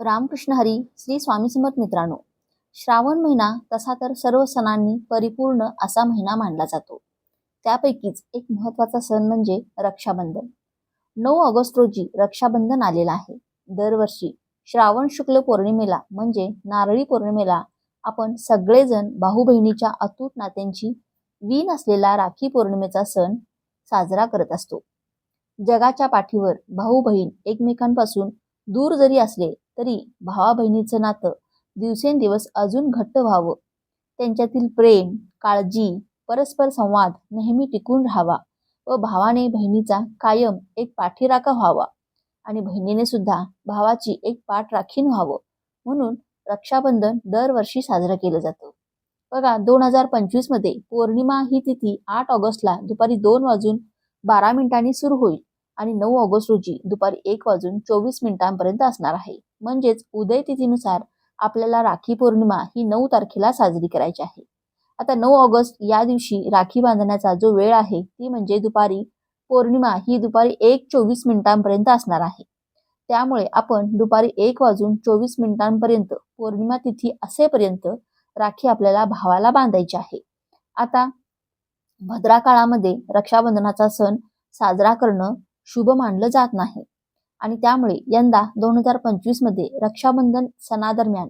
रामकृष्ण हरी श्री स्वामी समर्थ मित्रांनो श्रावण महिना तसा तर सर्व सणांनी परिपूर्ण असा महिना मानला जातो. त्यापैकीच एक महत्त्वाचा सण म्हणजे रक्षाबंधन. नऊ ऑगस्ट रोजी रक्षाबंधन आलेलं आहे. दरवर्षी श्रावण शुक्ल पौर्णिमेला म्हणजे नारळी पौर्णिमेला आपण सगळेजण भाऊ बहिणीच्या अतूट नात्यांची वीण असलेला राखी पौर्णिमेचा सण साजरा करत असतो. जगाच्या पाठीवर भाऊ बहीण एकमेकांपासून दूर जरी असले तरी भावा बहिणीचं नातं दिवसेंदिवस अजून घट्ट व्हावं. त्यांच्यातील प्रेम काळजी परस्पर संवाद नेहमी टिकून राहावा व भावाने बहिणीचा कायम एक पाठीराखा व्हावा आणि बहिणीने सुद्धा भावाची एक पाठ राखीन व्हावं म्हणून रक्षाबंधन दरवर्षी साजरं केलं जातं. बघा दोन हजार पंचवीसमध्ये पौर्णिमा ही तिथी आठ ऑगस्टला दुपारी दोन वाजून बारा मिनिटांनी सुरू होईल. आणि नऊ ऑगस्ट रोजी दुपारी एक वाजून चोवीस मिनिटांपर्यंत असणार आहे. म्हणजेच उदय तिथीनुसार आपल्याला राखी पौर्णिमा ही नऊ तारखेला साजरी करायची आहे. आता नऊ ऑगस्ट या दिवशी राखी बांधण्याचा जो वेळ आहे ती म्हणजे दुपारी पौर्णिमा ही दुपारी एक चोवीस मिनिटांपर्यंत असणार आहे. त्यामुळे आपण दुपारी एक वाजून चोवीस मिनिटांपर्यंत पौर्णिमा तिथी असेपर्यंत राखी आपल्याला भावाला बांधायची आहे. आता भद्रा काळामध्ये रक्षाबंधनाचा सण साजरा करणं शुभ मानलं जात नाही. आणि त्यामुळे यंदा दोन हजार पंचवीसमध्ये रक्षाबंधन सणादरम्यान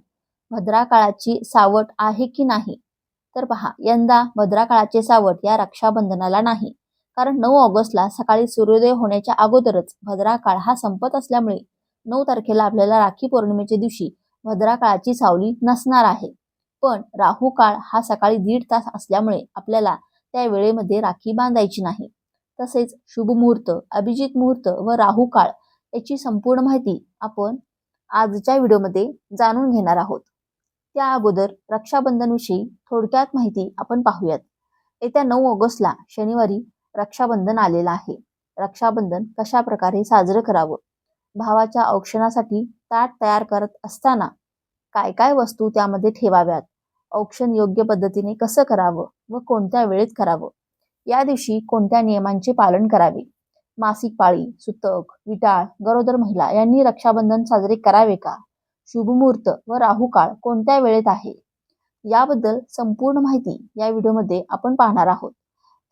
भद्रा काळाची सावट आहे की नाही? तर पहा यंदा भद्रा काळाचे सावट या रक्षाबंधनाला नाही. कारण नऊ ऑगस्टला सकाळी सूर्योदय होण्याच्या अगोदरच भद्रा काळ हा संपत असल्यामुळे नऊ तारखेला आपल्याला राखी पौर्णिमेच्या दिवशी भद्रा काळाची सावली नसणार आहे. पण राहू काळ हा सकाळी दीड तास असल्यामुळे आपल्याला त्या वेळेमध्ये राखी बांधायची नाही. तसेच शुभ मुहूर्त अभिजित मुहूर्त व राहू काळ याची संपूर्ण माहिती आपण आजच्या व्हिडिओमध्ये जाणून घेणार आहोत. त्या अगोदर रक्षाबंधनविषयी थोडक्यात माहिती आपण पाहूयात. येत्या नऊ ऑगस्टला शनिवारी रक्षाबंधन आलेलं आहे. रक्षाबंधन कशा प्रकारे साजरं करावं? भावाच्या औक्षणासाठी ताट तयार करत असताना काय काय वस्तू त्यामध्ये ठेवाव्यात? औक्षण योग्य पद्धतीने कसं करावं व कोणत्या वेळेत करावं? या दिवशी कोणत्या नियमांचे पालन करावे? मासिक पाळी सुतक विटाळ गरोदर महिला यांनी रक्षाबंधन साजरे करावे का? शुभमुहूर्त व राहू काळ कोणत्या वेळेत आहे? याबद्दल संपूर्ण माहिती या व्हिडिओमध्ये आपण पाहणार आहोत.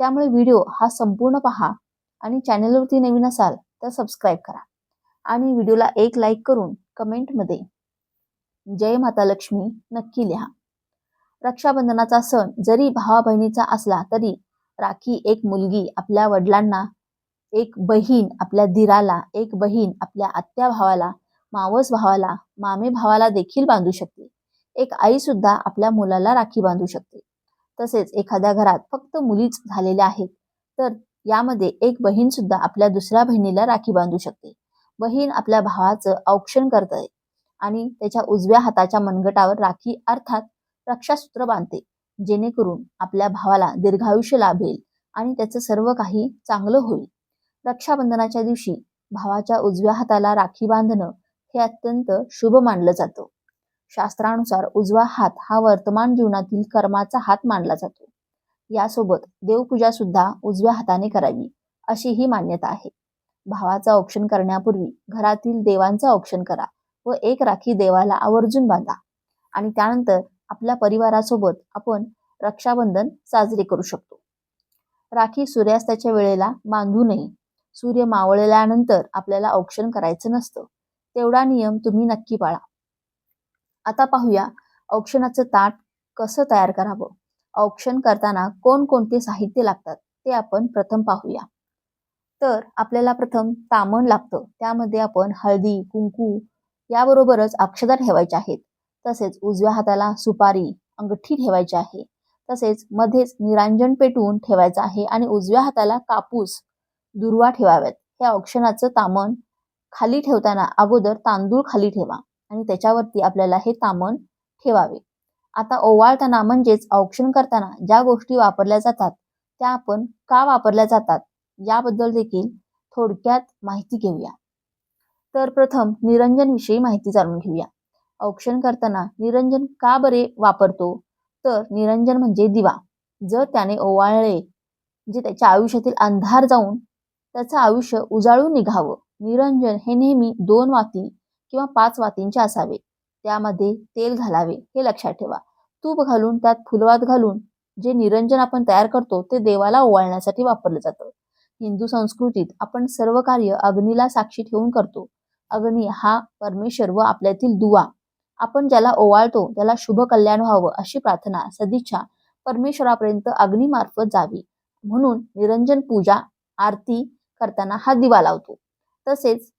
त्यामुळे व्हिडिओ हा संपूर्ण पहा आणि चॅनलवरती नवीन असाल तर सबस्क्राईब करा आणि व्हिडिओला एक लाईक करून कमेंटमध्ये जय माता लक्ष्मी नक्की लिहा. रक्षाबंधनाचा सण जरी भावा बहिणीचा असला तरी राखी एक मुलगी आपल्या वडिलांना एक बहीण आपल्या दिराला एक बहीण आपल्या आत्या भावाला मावस भावाला मामे भावाला देखील बांधू शकते. एक आई सुद्धा आपल्या मुलाला राखी बांधू शकते. तसेच एखाद्या घरात फक्त मुलीच झालेल्या आहेत तर यामध्ये एक बहीण सुद्धा आपल्या दुसऱ्या बहिणीला राखी बांधू शकते. बहीण आपल्या भावाचं औक्षण करते आणि त्याच्या उजव्या हाताच्या मनगटावर राखी अर्थात रक्षासूत्र बांधते. जेणेकरून आपल्या भावाला दीर्घायुष्य लाभेल आणि त्याचं सर्व काही चांगलं होईल. रक्षाबंधनाच्या दिवशी भावाच्या उजव्या हाताला राखी बांधणं हे अत्यंत शुभ मानलं जातं. शास्त्रानुसार उजवा हात हा वर्तमान जीवनातील कर्माचा हात मानला जातो. यासोबत देवपूजा सुद्धा उजव्या हाताने करावी अशी ही मान्यता आहे. भावाचं औक्षण करण्यापूर्वी घरातील देवांचं औक्षण करा व एक राखी देवाला आवर्जून बांधा आणि त्यानंतर आपल्या परिवारासोबत आपण रक्षाबंधन साजरे करू शकतो. राखी सूर्यास्ताच्या वेळेला बांधू नये. सूर्य मावळल्यानंतर आपल्याला औक्षण करायचं नसतं. तेवढा नियम तुम्ही नक्की पाळा. आता पाहूया औक्षणाचं ताट कसं तयार करावं. औक्षण करताना कोणकोणते साहित्य लागतात ते आपण प्रथम पाहूया. तर आपल्याला प्रथम तामण लागतं. त्यामध्ये आपण हळदी कुंकू याबरोबरच अक्षदा ठेवायच्या आहेत. तसेच उजव्या हाताला सुपारी अंगठी ठेवायची आहे. तसेच मध्येच निरांजन पेटवून ठेवायचं आहे आणि उजव्या हाताला कापूस दुर्वा ठेवाव्यात. हे औक्षणाचं तामण खाली ठेवताना अगोदर तांदूळ खाली ठेवा आणि त्याच्यावरती आपल्याला हे तामण ठेवावे. आता ओवाळताना म्हणजेच औक्षण करताना ज्या गोष्टी वापरल्या जातात त्या आपण का वापरल्या जातात याबद्दल देखील थोडक्यात माहिती घेऊया. तर प्रथम निरंजन विषयी माहिती जाणून घेऊया. औक्षण करताना निरंजन का बरे वापरतो? तर निरंजन म्हणजे दिवा. जर त्याने ओवाळले म्हणजे त्याच्या आयुष्यातील अंधार जाऊन त्याचं आयुष्य उजाळून निघावं. निरंजन हे नेहमी दोन वाती किंवा पाच वातींचे असावे. त्यामध्ये तेल घालावे हे लक्षात ठेवा. तूप घालून त्यात फुलवात घालून जे निरंजन आपण तयार करतो ते देवाला ओवाळण्यासाठी वापरलं जातं. हिंदू संस्कृतीत आपण सर्व कार्य अग्नीला साक्षी ठेवून करतो. अग्नी हा परमेश्वर व आपल्यातील दुवा. आपण ज्याला ओवाळतो त्याला शुभ कल्याण व्हावं अशी प्रार्थना सदिच्छा परमेश्वरापर्यंत अग्निमार्फत जावी. म्हणून निरंजन पूजा आरती करताना हा दिवा लावतो. तसेच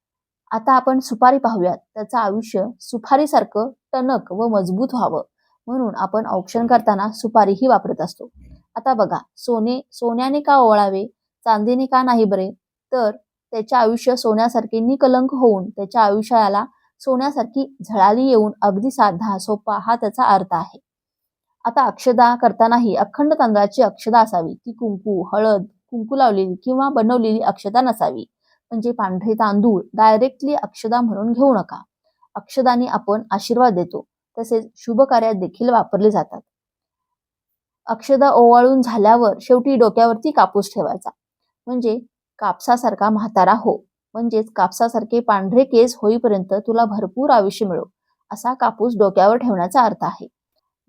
आता आपण सुपारी पाहूयात. त्याचं आयुष्य सुपारीसारखं टणक व मजबूत व्हावं. म्हणून आपण औक्षण करताना सुपारीही वापरत असतो. आता बघा सोने सोन्याने का ओवाळावे? चांदीने का नाही बरे? तर त्याचे आयुष्य सोन्यासारखे निकलंक होऊन त्याच्या आयुष्याला सोन्यासारखी झळाली येऊन अगदी साधा सोपा हा त्याचा अर्थ आहे. आता अक्षदा करतानाही अखंड तांदळाची अक्षदा असावी. ती कुंकू हळद कुंकू लावलेली किंवा बनवलेली अक्षदा नसावी. म्हणजे पांढरे तांदूळ डायरेक्टली अक्षदा म्हणून घेऊ नका. अक्षदाने आपण आशीर्वाद देतो. तसेच शुभ कार्यात देखील वापरले जातात. अक्षदा ओवाळून झाल्यावर शेवटी डोक्यावरती कापूस ठेवायचा. म्हणजे कापसासारखा म्हातारा हो. म्हणजेच कापसासारखे पांढरे केस होईपर्यंत तुला भरपूर आयुष्य मिळो असा कापूस डोक्यावर ठेवण्याचा अर्थ आहे.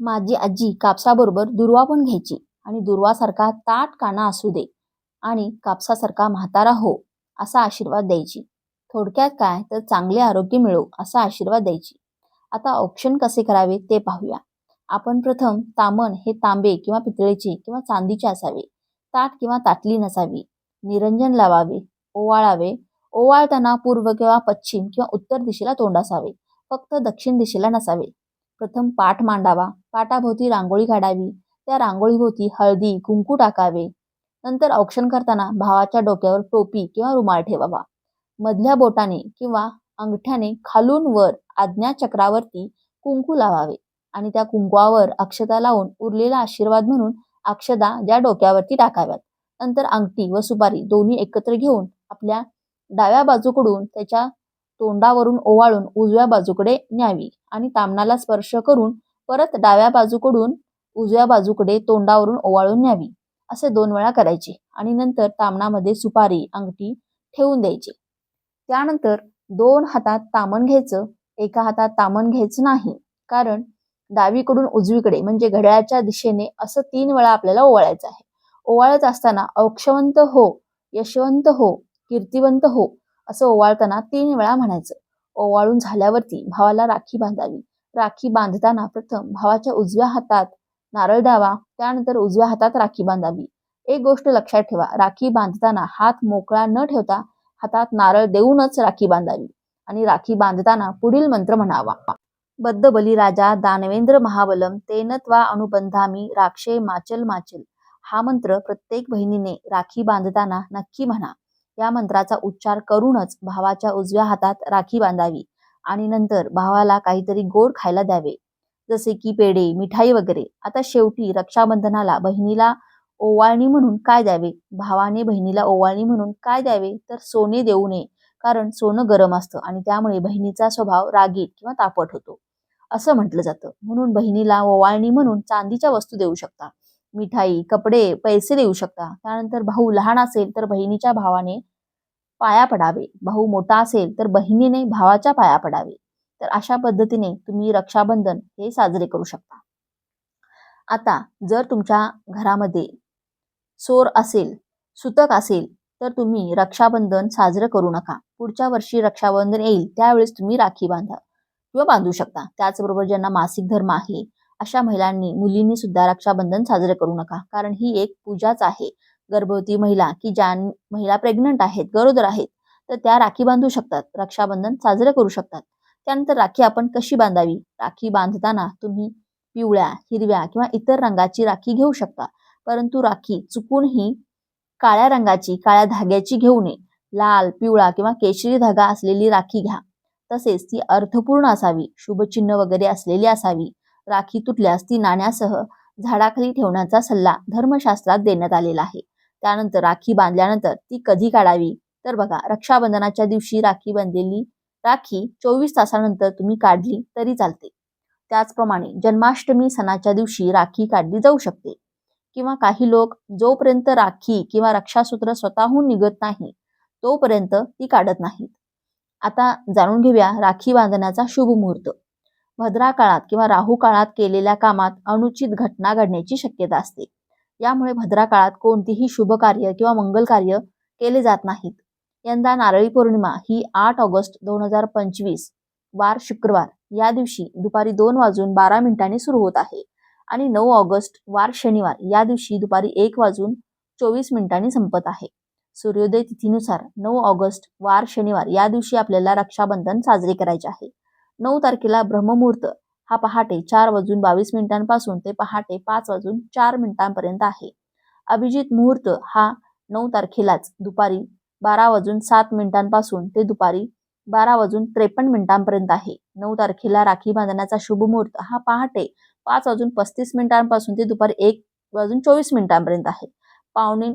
माझी आजी कापसाबरोबर दुर्वा पण घ्यायची आणि दुर्वासारखा ताट काना असू दे आणि कापसासारखा म्हातारा हो असा आशीर्वाद द्यायची. थोडक्यात काय तर चांगले आरोग्य मिळो असा आशीर्वाद द्यायची. आता औक्षण कसे करावे ते पाहूया. आपण प्रथम तामण हे तांबे किंवा पितळेचे किंवा चांदीचे असावे. ताट किंवा ताटली नसावी. निरंजन लावावे ओवाळावे ओवाळताना पूर्व किंवा पश्चिम किंवा उत्तर दिशेला तोंड असावे. फक्त दक्षिण दिशेला नसावे. प्रथम पाठ मांडावा. पाटाभोवती रांगोळी काढावी. त्या रांगोळीभोवती हळदी कुंकू टाकावे. नंतर औक्षण करताना भावाच्या डोक्यावर टोपी किंवा रुमाल ठेवावा. मधल्या बोटाने किंवा अंगठ्याने खालून वर आज्ञाचक्रावरती कुंकू लावावे आणि त्या कुंकवावर अक्षता लावून उरलेला आशीर्वाद म्हणून अक्षदा ज्या डोक्यावरती टाकाव्यात. नंतर अंगठी व सुपारी दोन्ही एकत्र घेऊन आपल्या डाव्या बाजूकडून त्याच्या तोंडावरून ओवाळून उजव्या बाजूकडे न्यावी आणि तामणाला स्पर्श करून परत डाव्या बाजूकडून उजव्या बाजूकडे तोंडावरून ओवाळून न्यावी. असे दोन वेळा करायचे आणि नंतर तामणामध्ये सुपारी अंगठी ठेवून द्यायची. त्यानंतर दोन हातात तामण घ्यायचं एका हातात तामण घ्यायचं नाही. कारण डावीकडून उजवीकडे म्हणजे घड्याळाच्या दिशेने असं तीन वेळा आपल्याला ओवाळायचं आहे. ओवाळत असताना औक्षवंत हो यशवंत हो कीर्तिवंत हो असं ओवाळताना तीन वेळा म्हणायचं. ओवाळून झाल्यावरती भावाला राखी बांधावी. राखी बांधताना प्रथम भावाच्या उजव्या हातात नारळ द्यावा त्यानंतर उजव्या हातात राखी बांधावी. एक गोष्ट लक्षात ठेवा राखी बांधताना हात मोकळा न ठेवता हातात नारळ देऊनच राखी बांधावी आणि राखी बांधताना पुढील मंत्र म्हणावा. बद्ध बली राजा दानवेंद्र महाबलम तेनत्वा अनुबंधामी राक्षे माचल माचल. हा मंत्र प्रत्येक बहिणीने राखी बांधताना नक्की म्हणा. या मंत्राचा उच्चार करूनच भावाच्या उजव्या हातात राखी बांधावी आणि नंतर भावाला काहीतरी गोड खायला द्यावे. जसे की पेढे मिठाई वगैरे. आता शेवटी रक्षाबंधनाला बहिणीला ओवाळणी म्हणून काय द्यावे? भावाने बहिणीला ओवाळणी म्हणून काय द्यावे? तर सोने देऊ नये कारण सोनं गरम असतं आणि त्यामुळे बहिणीचा स्वभाव रागीट किंवा तापट होतो. असं म्हटलं जातं. म्हणून बहिणीला ओवाळणी म्हणून चांदीच्या वस्तू देऊ शकता. मिठाई कपडे पैसे देऊ शकता. त्यानंतर भाऊ लहान असेल तर बहिणीच्या भावाने पाया पडावे. भाऊ मोठा असेल तर बहिणीने भावाच्या पाया पडावे. तर अशा पद्धतीने तुम्ही रक्षाबंधन हे साजरे करू शकता. आता जर तुमच्या घरामध्ये सोर असेल सुतक असेल तर तुम्ही रक्षाबंधन साजरं करू नका. पुढच्या वर्षी रक्षाबंधन येईल त्यावेळेस तुम्ही राखी बांधा किंवा बांधू शकता. त्याचबरोबर ज्यांना मासिक धर्म आहे अशा महिलांनी मुलींनी सुद्धा रक्षाबंधन साजरे करू नका. कारण ही एक पूजाच आहे. गर्भवती महिला की ज्या महिला प्रेग्नंट आहेत गरोदर आहेत तर त्या राखी बांधू शकतात. रक्षाबंधन साजरे करू शकतात. त्यानंतर राखी आपण कशी बांधावी? राखी बांधताना तुम्ही पिवळ्या हिरव्या किंवा इतर रंगाची राखी घेऊ शकता. परंतु राखी चुकूनही काळ्या रंगाची काळ्या धाग्याची घेऊ नये. लाल पिवळा किंवा केशरी धागा असलेली राखी घ्या. तसेच ती अर्थपूर्ण असावी. शुभचिन्ह वगैरे असलेली असावी. राखी तुटल्यास ती नाण्यासह झाडाखाली ठेवण्याचा सल्ला धर्मशास्त्रात देण्यात आलेला आहे. त्यानंतर राखी बांधल्यानंतर ती कधी काढावी? तर बघा रक्षाबंधनाच्या दिवशी राखी बांधलेली राखी चोवीस तासानंतर तुम्ही काढली तरी चालते. त्याचप्रमाणे जन्माष्टमी सणाच्या दिवशी राखी काढली जाऊ शकते. किंवा काही लोक जोपर्यंत राखी किंवा रक्षासूत्र स्वतःहून निघत नाही तोपर्यंत ती काढत नाहीत. आता जाणून घेऊया राखी बांधण्याचा शुभ मुहूर्त. भद्रा काळात किंवा राहू काळात केलेल्या कामात अनुचित घटना घडण्याची शक्यता असते. यामुळे भद्रा काळात कोणतीही शुभ कार्य किंवा मंगल कार्य केले जात नाहीत. यंदा नारळी पौर्णिमा ही आठ ऑगस्ट दोन हजार पंचवीस वार शुक्रवार. या दिवशी दुपारी दोन वाजून बारा मिनिटांनी सुरू होत आहे आणि नऊ ऑगस्ट वार शनिवार. या दिवशी दुपारी एक वाजून चोवीस मिनिटांनी संपत आहे. सूर्योदय तिथीनुसार नऊ ऑगस्ट वार शनिवार. या दिवशी आपल्याला रक्षाबंधन साजरे करायचे आहे. नऊ तारखेला ब्रह्ममुहूर्त. हा पहाटे चार वाजून बावीस मिनिटांपासून ते पहाटे पाच वाजून चार मिनिटांपर्यंत आहे. अभिजित मुहूर्त हा नऊ तारखेलाच दुपारी बारा वाजून सात मिनिटांपासून ते दुपारी बारा वाजून त्रेपन्न मिनिटांपर्यंत आहे. नऊ तारखेला राखी बांधण्याचा शुभ मुहूर्त हा पहाटे पाच वाजून पस्तीस मिनिटांपासून ते दुपारी एक वाजून चोवीस मिनिटांपर्यंत आहे. पावणे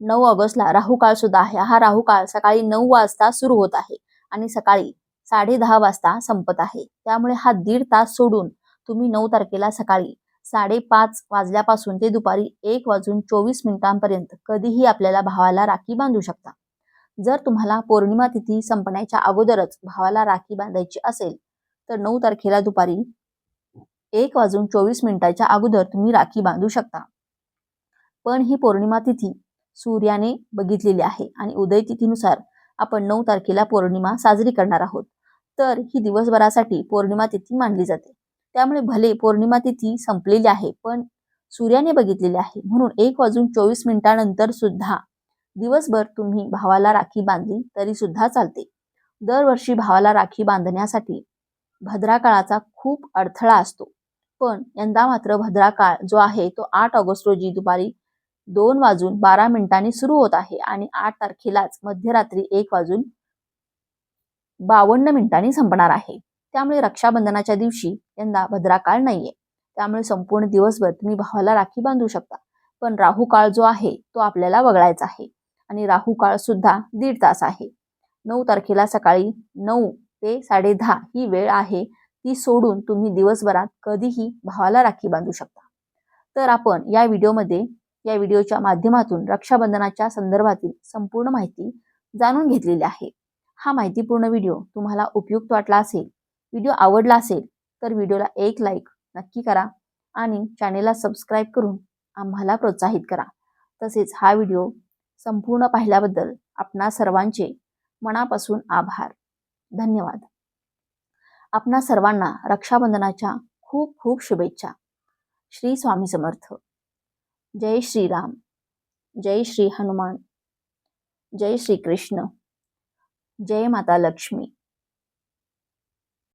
नऊ ऑगस्टला राहू काळ सुद्धा आहे. हा राहू काळ सकाळी नऊ वाजता सुरू होत आहे आणि सकाळी साडे दहा वाजता संपत आहे. त्यामुळे हा दीड तास सोडून तुम्ही नऊ तारखेला सकाळी साडेपाच वाजल्यापासून ते दुपारी एक वाजून चोवीस मिनिटांपर्यंत कधीही आपल्याला भावाला राखी बांधू शकता. जर तुम्हाला पौर्णिमा तिथी संपण्याच्या अगोदरच भावाला राखी बांधायची असेल तर नऊ तारखेला दुपारी एक वाजून चोवीस मिनिटाच्या अगोदर तुम्ही राखी बांधू शकता. पण ही पौर्णिमा तिथी सूर्याने बघितलेली आहे आणि उदय तिथीनुसार आपण नऊ तारखेला पौर्णिमा साजरी करणार आहोत. तर ही दिवसभरासाठी पौर्णिमा तिथी मानली जाते. त्यामुळे भले पौर्णिमा तिथी संपलेली आहे पण सूर्याने बघितलेली आहे. म्हणून एक वाजून चोवीस मिनिटानंतर सुद्धा दिवसभर तुम्ही भावाला राखी बांधली तरी सुद्धा चालते. दरवर्षी भावाला राखी बांधण्यासाठी भद्रा काळाचा खूप अडथळा असतो. पण यंदा मात्र भद्रा काळ जो आहे तो आठ ऑगस्ट रोजी दुपारी दोन वाजून बारा मिनिटांनी सुरू होत आहे आणि आठ तारखेलाच मध्यरात्री एक वाजून बावन्न मिनिटांनी संपणार आहे. त्यामुळे रक्षाबंधनाच्या दिवशी यंदा भद्रा काळ नाहीये. त्यामुळे संपूर्ण दिवसभर तुम्ही भावाला राखी बांधू शकता. पण राहू काळ जो आहे तो आपल्याला वगळायचा आहे. आणि राहू काळ सुद्धा दीड तास आहे. नऊ तारखेला सकाळी नऊ ते साडे दहा ही वेळ आहे. ती सोडून तुम्ही दिवसभरात कधीही भावाला राखी बांधू शकता. तर आपण या व्हिडिओमध्ये या व्हिडिओच्या माध्यमातून रक्षाबंधनाच्या संदर्भातील संपूर्ण माहिती जाणून घेतलेली आहे. हा माहितीपूर्ण व्हिडिओ तुम्हाला उपयुक्त वाटला असेल व्हिडिओ आवडला असेल तर व्हिडिओला एक लाईक नक्की करा आणि चॅनेलला सबस्क्राईब करून आम्हाला प्रोत्साहित करा. तसेच हा व्हिडिओ संपूर्ण पाहिल्याबद्दल आपणा सर्वांचे मनापासून आभार. धन्यवाद. आपणा सर्वांना रक्षाबंधनाच्या खूप खूप शुभेच्छा. श्री स्वामी समर्थ. जय श्रीराम. जय श्री हनुमान. जय श्री कृष्ण. जय माता लक्ष्मी.